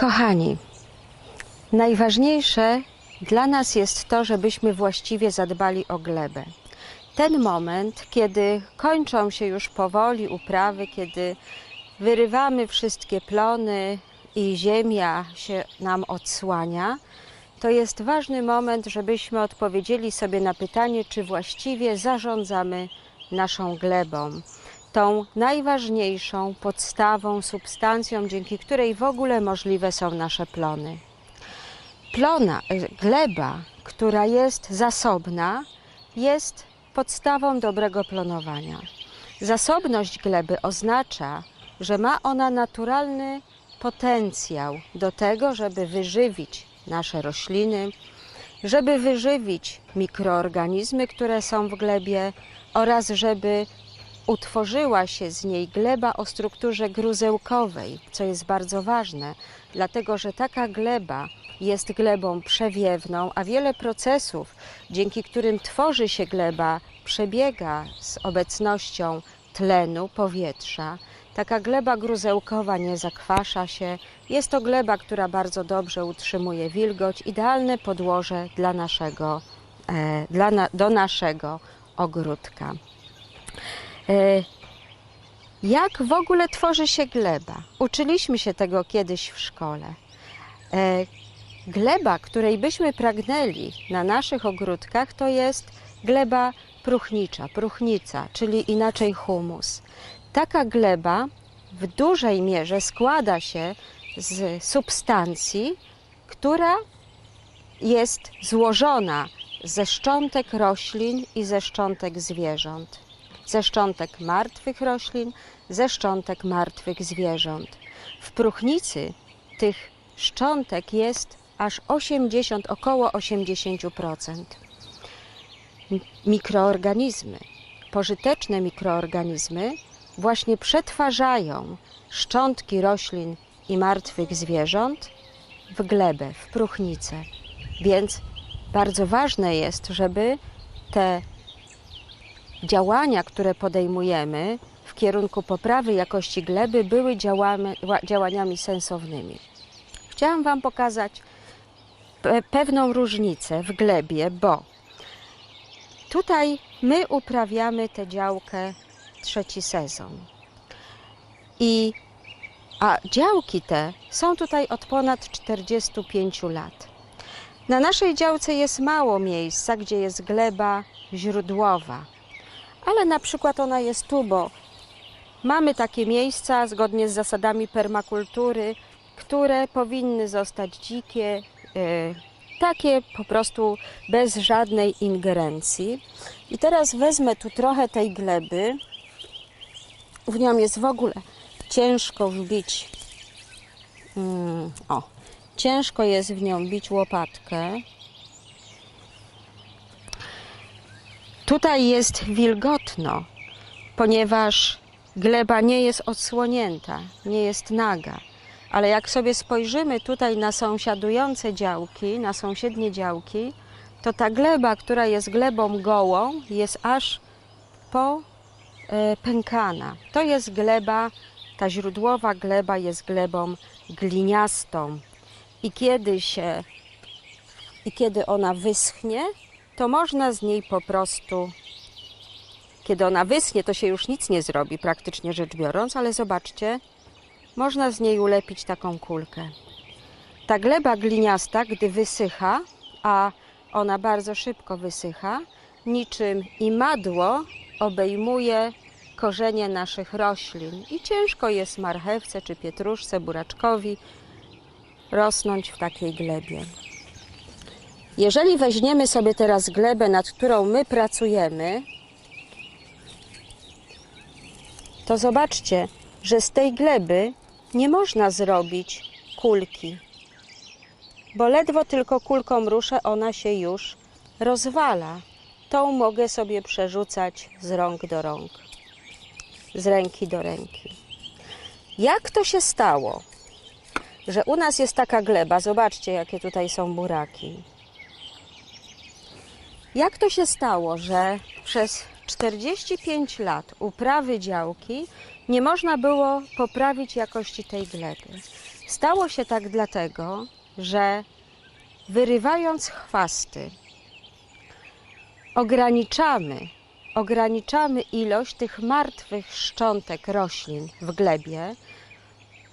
Kochani, najważniejsze dla nas jest to, żebyśmy właściwie zadbali o glebę. Ten moment, kiedy kończą się już powoli uprawy, kiedy wyrywamy wszystkie plony i ziemia się nam odsłania, to jest ważny moment, żebyśmy odpowiedzieli sobie na pytanie, czy właściwie zarządzamy naszą glebą. Tą najważniejszą podstawą, substancją, dzięki której w ogóle możliwe są nasze plony. Plona, gleba, która jest zasobna, jest podstawą dobrego plonowania. Zasobność gleby oznacza, że ma ona naturalny potencjał do tego, żeby wyżywić nasze rośliny, żeby wyżywić mikroorganizmy, które są w glebie oraz żeby utworzyła się z niej gleba o strukturze gruzełkowej, co jest bardzo ważne, dlatego że taka gleba jest glebą przewiewną, a wiele procesów, dzięki którym tworzy się gleba, przebiega z obecnością tlenu, powietrza. Taka gleba gruzełkowa nie zakwasza się. Jest to gleba, która bardzo dobrze utrzymuje wilgoć, idealne podłoże dla naszego, e, dla na, do naszego ogródka. E, Jak w ogóle tworzy się gleba? Uczyliśmy się tego kiedyś w szkole. Gleba, której byśmy pragnęli na naszych ogródkach, to jest gleba próchnicza, próchnica, czyli inaczej humus. Taka gleba w dużej mierze składa się z substancji, która jest złożona ze szczątek roślin i ze szczątek zwierząt. Ze szczątek martwych roślin, ze szczątek martwych zwierząt. W próchnicy tych szczątek jest aż 80, około 80%. M- Mikroorganizmy, pożyteczne mikroorganizmy właśnie przetwarzają szczątki roślin i martwych zwierząt w glebę, w próchnicę. Więc bardzo ważne jest, żeby te działania, które podejmujemy w kierunku poprawy jakości gleby, były działamy, ła- działaniami sensownymi. Chciałam Wam pokazać pewną różnicę w glebie, bo tutaj my uprawiamy tę działkę trzeci sezon. I, a działki te są tutaj od ponad 45 lat. Na naszej działce jest mało miejsca, gdzie jest gleba źródłowa, ale na przykład ona jest tu, bo mamy takie miejsca zgodnie z zasadami permakultury, które powinny zostać dzikie, takie po prostu bez żadnej ingerencji. I teraz wezmę tu trochę tej gleby. W nią jest w ogóle ciężko wbić. Mm, o, ciężko jest w nią bić łopatkę. Tutaj jest wilgotno, ponieważ gleba nie jest odsłonięta, nie jest naga. Ale jak sobie spojrzymy tutaj na sąsiadujące działki, na sąsiednie działki, to ta gleba, która jest glebą gołą, jest aż po e, pękana. To jest gleba, ta źródłowa gleba jest glebą gliniastą. I kiedy się, i kiedy ona wyschnie, to można z niej po prostu kiedy ona wyschnie, to się już nic nie zrobi, praktycznie rzecz biorąc, ale zobaczcie, można z niej ulepić taką kulkę. Ta gleba gliniasta, gdy wysycha, a ona bardzo szybko wysycha, niczym imadło obejmuje korzenie naszych roślin i ciężko jest marchewce czy pietruszce, buraczkowi rosnąć w takiej glebie. Jeżeli weźmiemy sobie teraz glebę, nad którą my pracujemy, to zobaczcie, że z tej gleby nie można zrobić kulki, bo ledwo tylko kulką ruszę, ona się już rozwala. Tą mogę sobie przerzucać z rąk do rąk. z ręki do ręki. Jak to się stało, że u nas jest taka gleba? Zobaczcie, jakie tutaj są buraki. Jak to się stało, że przez 45 lat uprawy działki nie można było poprawić jakości tej gleby? Stało się tak dlatego, że wyrywając chwasty, ograniczamy, ograniczamy ilość tych martwych szczątek roślin w glebie.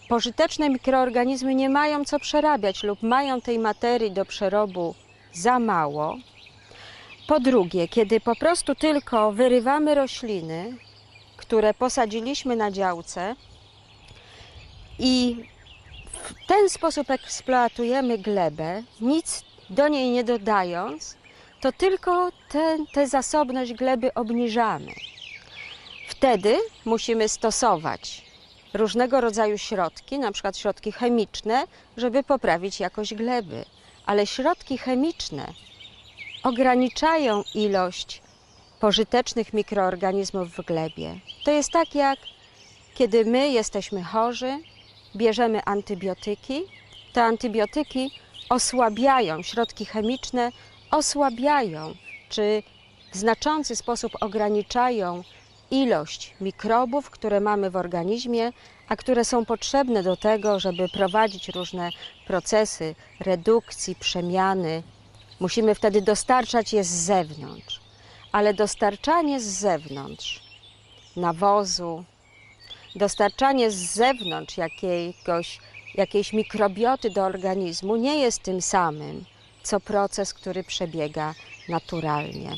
Pożyteczne mikroorganizmy nie mają co przerabiać lub mają tej materii do przerobu za mało. Po drugie, kiedy po prostu tylko wyrywamy rośliny, które posadziliśmy na działce i w ten sposób eksploatujemy glebę, nic do niej nie dodając, to tylko tę zasobność gleby obniżamy. Wtedy musimy stosować różnego rodzaju środki, na przykład środki chemiczne, żeby poprawić jakość gleby. Ale środki chemiczne ograniczają ilość pożytecznych mikroorganizmów w glebie. To jest tak jak kiedy my jesteśmy chorzy, bierzemy antybiotyki, te antybiotyki osłabiają, środki chemiczne osłabiają czy w znaczący sposób ograniczają ilość mikrobów, które mamy w organizmie, a które są potrzebne do tego, żeby prowadzić różne procesy redukcji, przemiany. Musimy wtedy dostarczać je z zewnątrz, ale dostarczanie z zewnątrz nawozu, dostarczanie z zewnątrz jakiegoś, jakiejś mikrobioty do organizmu nie jest tym samym, co proces, który przebiega naturalnie.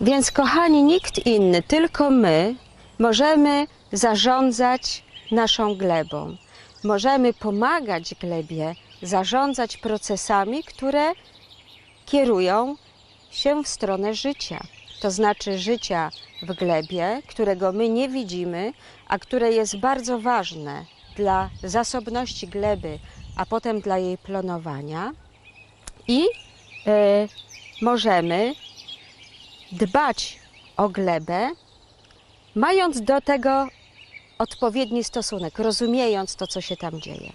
Więc, kochani, nikt inny, tylko my możemy zarządzać naszą glebą. Możemy pomagać glebie zarządzać procesami, które kierują się w stronę życia. To znaczy życia w glebie, którego my nie widzimy, a które jest bardzo ważne dla zasobności gleby, a potem dla jej plonowania. I e, możemy dbać o glebę, mając do tego odpowiedni stosunek, rozumiejąc to, co się tam dzieje.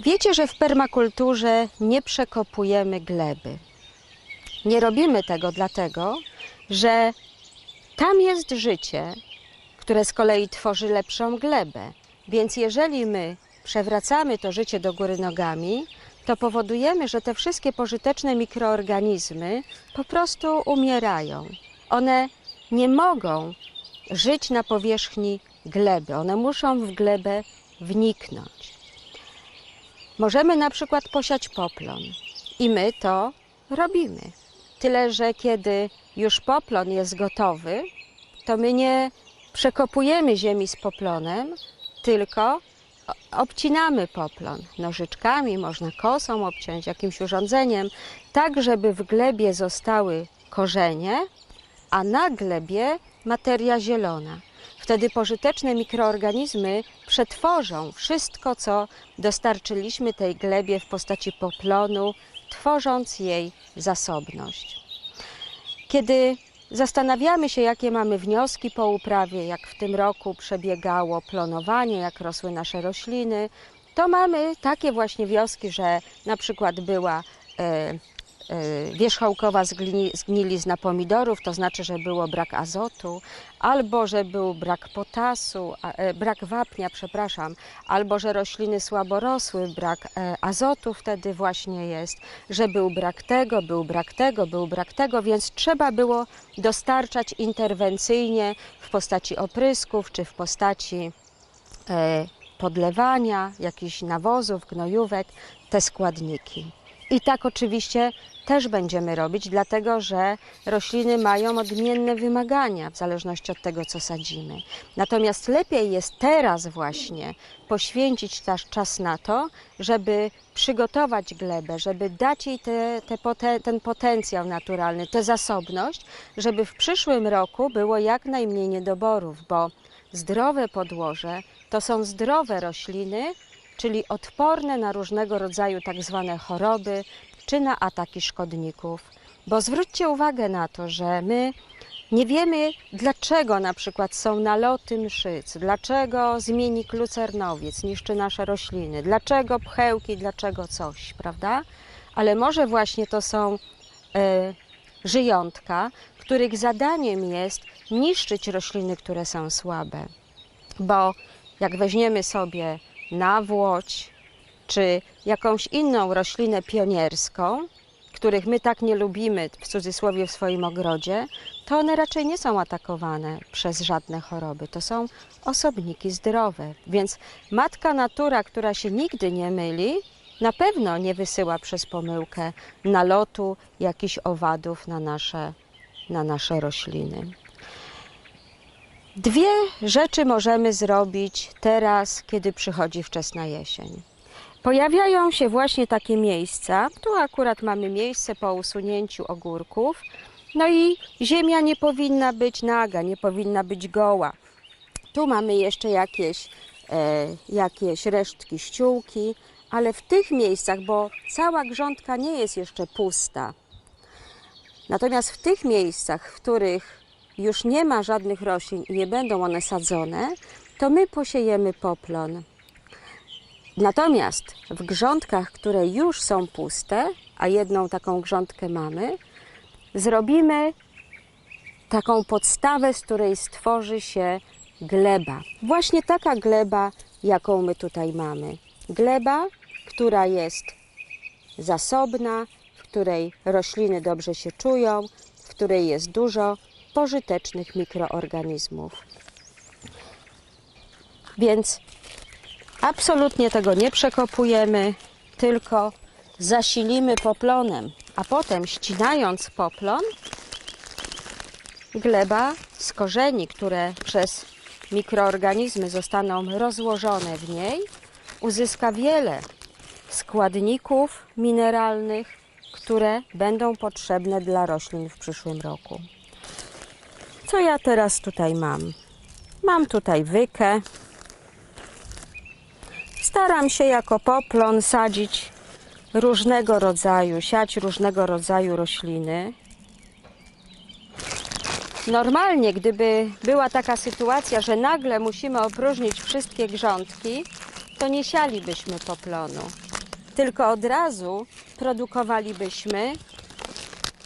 Wiecie, że w permakulturze nie przekopujemy gleby. Nie robimy tego dlatego, że tam jest życie, które z kolei tworzy lepszą glebę. Więc jeżeli my przewracamy to życie do góry nogami, to powodujemy, że te wszystkie pożyteczne mikroorganizmy po prostu umierają. One nie mogą żyć na powierzchni gleby, one muszą w glebę wniknąć. Możemy na przykład posiać poplon i my to robimy. Tyle, że kiedy już poplon jest gotowy, to my nie przekopujemy ziemi z poplonem, tylko obcinamy poplon nożyczkami, można kosą obciąć, jakimś urządzeniem, tak żeby w glebie zostały korzenie, a na glebie materia zielona. Wtedy pożyteczne mikroorganizmy przetworzą wszystko, co dostarczyliśmy tej glebie w postaci poplonu, tworząc jej zasobność. Kiedy zastanawiamy się, jakie mamy wnioski po uprawie, jak w tym roku przebiegało plonowanie, jak rosły nasze rośliny, to mamy takie właśnie wnioski, że na przykład była e, wierzchołkowa zgni, zgnilizna pomidorów, to znaczy, że było brak azotu, albo że był brak potasu, e, brak wapnia, przepraszam, albo że rośliny słabo rosły, brak e, azotu wtedy właśnie jest, że był brak tego, był brak tego, był brak tego, więc trzeba było dostarczać interwencyjnie w postaci oprysków czy w postaci e, podlewania, jakichś nawozów, gnojówek, te składniki. I tak oczywiście też będziemy robić, dlatego że rośliny mają odmienne wymagania w zależności od tego, co sadzimy. Natomiast lepiej jest teraz właśnie poświęcić też czas na to, żeby przygotować glebę, żeby dać jej te, te poten, ten potencjał naturalny, tę zasobność, żeby w przyszłym roku było jak najmniej niedoborów, bo zdrowe podłoże to są zdrowe rośliny, czyli odporne na różnego rodzaju tak zwane choroby czy na ataki szkodników. Bo zwróćcie uwagę na to, że my Nie wiemy, dlaczego na przykład są naloty mszyc, dlaczego zmiennik lucernowiec niszczy nasze rośliny, dlaczego pchełki, dlaczego coś, prawda? Ale może właśnie to są e, żyjątka, których zadaniem jest niszczyć rośliny, które są słabe. Bo jak weźmiemy sobie nawłoć czy jakąś inną roślinę pionierską, których my tak nie lubimy w cudzysłowie w swoim ogrodzie, to one raczej nie są atakowane przez żadne choroby. To są osobniki zdrowe. Więc matka natura, która się nigdy nie myli, na pewno nie wysyła przez pomyłkę nalotu jakichś owadów na nasze, na nasze rośliny. Dwie rzeczy możemy zrobić teraz, kiedy przychodzi wczesna jesień. Pojawiają się właśnie takie miejsca. Tu akurat mamy miejsce po usunięciu ogórków. No i ziemia nie powinna być naga, nie powinna być goła. Tu mamy jeszcze jakieś, e, jakieś resztki ściółki, ale w tych miejscach, bo cała grządka nie jest jeszcze pusta. Natomiast w tych miejscach, w których już nie ma żadnych roślin i nie będą one sadzone, to my posiejemy poplon. Natomiast w grządkach, które już są puste, a jedną taką grządkę mamy, zrobimy taką podstawę, z której stworzy się gleba. Właśnie taka gleba, jaką my tutaj mamy. Gleba, która jest zasobna, w której rośliny dobrze się czują, w której jest dużo pożytecznych mikroorganizmów. Więc absolutnie tego nie przekopujemy, tylko zasilimy poplonem, a potem ścinając poplon, gleba z korzeni, które przez mikroorganizmy zostaną rozłożone w niej, uzyska wiele składników mineralnych, które będą potrzebne dla roślin w przyszłym roku. Co ja teraz tutaj mam? Mam tutaj wykę. Staram się jako poplon sadzić różnego rodzaju, siać różnego rodzaju rośliny. Normalnie, gdyby była taka sytuacja, że nagle musimy opróżnić wszystkie grządki, to nie sialibyśmy poplonu, tylko od razu produkowalibyśmy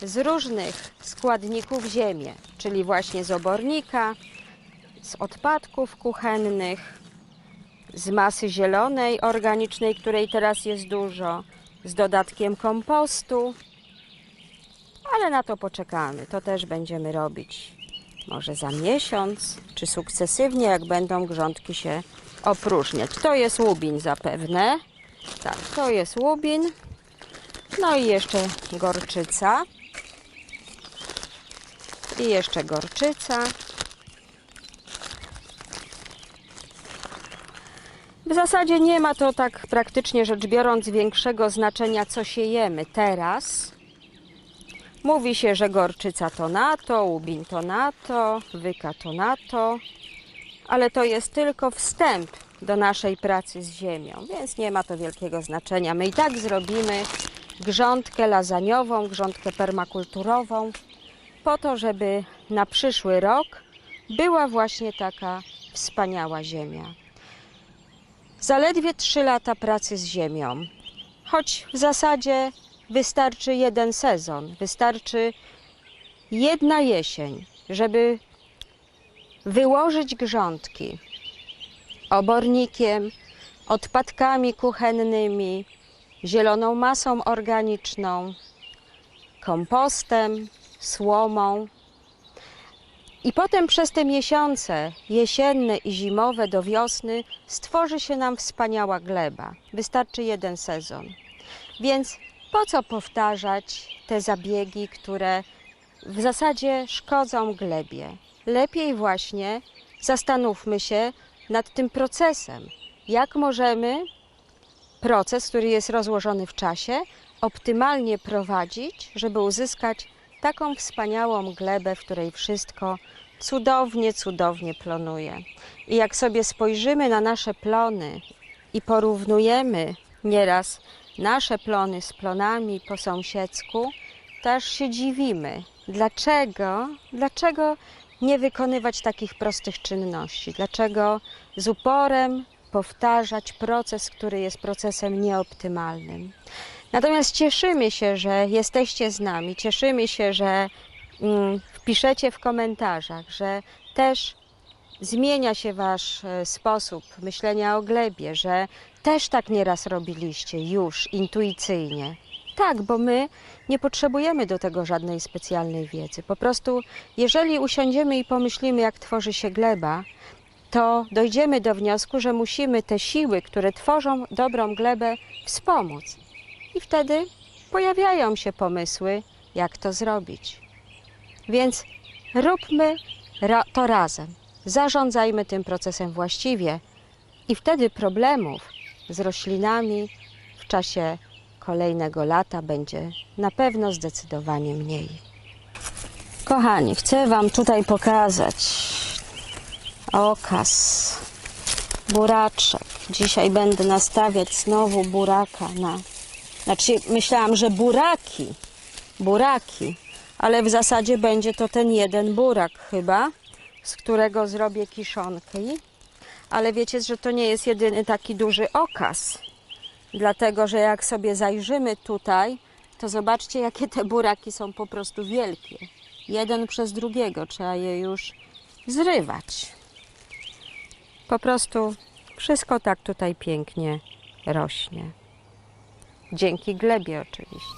z różnych składników ziemię, czyli właśnie z obornika, z odpadków kuchennych, z masy zielonej, organicznej, której teraz jest dużo, z dodatkiem kompostu, ale na to poczekamy. To też będziemy robić może za miesiąc, czy sukcesywnie, jak będą grządki się opróżniać. To jest łubin zapewne. Tak, to jest łubin. No i jeszcze gorczyca. I jeszcze gorczyca. W zasadzie nie ma to tak praktycznie rzecz biorąc większego znaczenia, co siejemy teraz. Mówi się, że gorczyca to na to, łubin to na to, wyka to na to, ale to jest tylko wstęp do naszej pracy z ziemią, więc nie ma to wielkiego znaczenia. My i tak zrobimy grządkę lazaniową, grządkę permakulturową, po to, żeby na przyszły rok była właśnie taka wspaniała ziemia. Zaledwie 3 lata pracy z ziemią, choć w zasadzie wystarczy jeden sezon, wystarczy jedna jesień, żeby wyłożyć grządki obornikiem, odpadkami kuchennymi, zieloną masą organiczną, kompostem, słomą. I potem przez te miesiące jesienne i zimowe do wiosny stworzy się nam wspaniała gleba. Wystarczy jeden sezon. Więc po co powtarzać te zabiegi, które w zasadzie szkodzą glebie? Lepiej właśnie zastanówmy się nad tym procesem. Jak możemy proces, który jest rozłożony w czasie, optymalnie prowadzić, żeby uzyskać taką wspaniałą glebę, w której wszystko cudownie, cudownie plonuje. I jak sobie spojrzymy na nasze plony i porównujemy nieraz nasze plony z plonami po sąsiedzku, to aż się dziwimy, dlaczego, dlaczego nie wykonywać takich prostych czynności? Dlaczego z uporem powtarzać proces, który jest procesem nieoptymalnym? Natomiast cieszymy się, że jesteście z nami, cieszymy się, że mm, wpiszecie w komentarzach, że też zmienia się wasz e, sposób myślenia o glebie, że też tak nieraz robiliście już intuicyjnie. Tak, bo my nie potrzebujemy do tego żadnej specjalnej wiedzy. Po prostu, jeżeli usiądziemy i pomyślimy, jak tworzy się gleba, to dojdziemy do wniosku, że musimy te siły, które tworzą dobrą glebę, wspomóc. I wtedy pojawiają się pomysły, jak to zrobić. Więc róbmy to razem. Zarządzajmy tym procesem właściwie i wtedy problemów z roślinami w czasie kolejnego lata będzie na pewno zdecydowanie mniej. Kochani, chcę Wam tutaj pokazać okaz buraczek. Dzisiaj będę nastawiać znowu buraka na. Znaczy, myślałam, że buraki, buraki, ale w zasadzie będzie to ten jeden burak chyba, z którego zrobię kiszonki. Ale wiecie, że to nie jest jedyny taki duży okaz. Dlatego, że jak sobie zajrzymy tutaj, to zobaczcie, jakie te buraki są po prostu wielkie. Jeden przez drugiego, trzeba je już zrywać. Po prostu wszystko tak tutaj pięknie rośnie. Dzięki glebie oczywiście.